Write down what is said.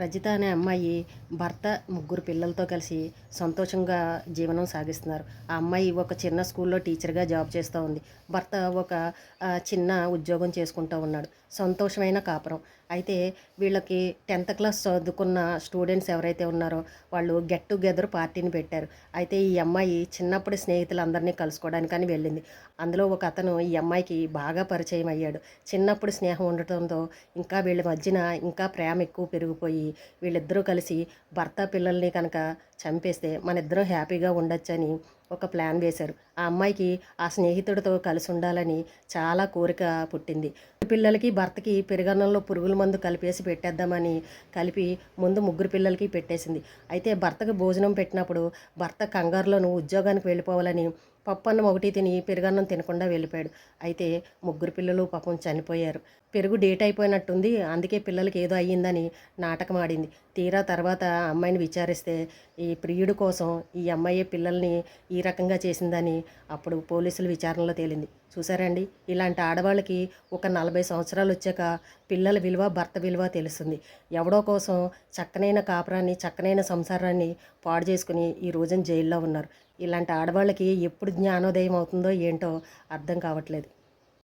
రజిత అనే అమ్మాయి భర్త ముగ్గురు పిల్లలతో కలిసి సంతోషంగా జీవనం సాగిస్తున్నారు. ఆ అమ్మాయి ఒక చిన్న స్కూల్లో టీచర్గా జాబ్ చేస్తూ ఉంది. భర్త ఒక చిన్న ఉద్యోగం చేసుకుంటూ ఉన్నాడు. సంతోషమైన కాపురం. అయితే వీళ్ళకి టెన్త్ క్లాస్ చదువుకున్న స్టూడెంట్స్ ఎవరైతే ఉన్నారో వాళ్ళు గెట్ టుగెదర్ పార్టీని పెట్టారు. అయితే ఈ అమ్మాయి చిన్నప్పుడు స్నేహితులందరినీ కలుసుకోవడానికని వెళ్ళింది. అందులో ఒక అతను ఈ అమ్మాయికి బాగా పరిచయం అయ్యాడు. చిన్నప్పుడు స్నేహం ఉండటంతో ఇంకా వీళ్ళ మధ్యన ఇంకా ప్రేమ ఎక్కువ పెరిగిపోయి వీళ్ళిద్దరూ కలిసి భర్త పిల్లల్ని కనుక చంపేస్తే మన ఇద్దరం హ్యాపీగా ఉండొచ్చని ఒక ప్లాన్ వేశారు. ఆ అమ్మాయికి ఆ స్నేహితుడితో కలిసి ఉండాలని చాలా కోరిక పుట్టింది. పిల్లలకి భర్తకి పెరుగన్నంలో పురుగుల మందు కలిపేసి పెట్టేద్దామని కలిపి ముందు ముగ్గురు పిల్లలకి పెట్టేసింది. అయితే భర్తకు భోజనం పెట్టినప్పుడు భర్త కంగారులో నువ్వు ఉద్యోగానికి వెళ్ళిపోవాలని పప్పు అన్నం ఒకటి తిని పెరుగన్నం తినకుండా వెళ్ళిపోయాడు. అయితే ముగ్గురు పిల్లలు పాపం చనిపోయారు. పెరుగు డేట్ అయిపోయినట్టుంది. అందుకే పిల్లలకి ఏదో అయ్యిందని నాటకం ఆడింది. తీరా తర్వాత అమ్మాయిని విచారిస్తే ఈ ప్రియుడు కోసం ఈ అమ్మాయి పిల్లల్ని ఈ రకంగా చేసిందని అప్పుడు పోలీసులు విచారణలో తేలింది. చూసారండి ఇలాంటి ఆడవాళ్ళకి ఒక నలభై సంవత్సరాలు వచ్చాక పిల్లల విలువ భర్త విలువ తెలుస్తుంది. ఎవడో కోసం చక్కనైన కాపురాన్ని చక్కనైన సంసారాన్ని పాడు చేసుకుని ఈ రోజున జైల్లో ఉన్నారు. ఇలాంటి ఆడవాళ్ళకి ఎప్పుడు జ్ఞానోదయం అవుతుందో ఏంటో అర్థం కావట్లేదు.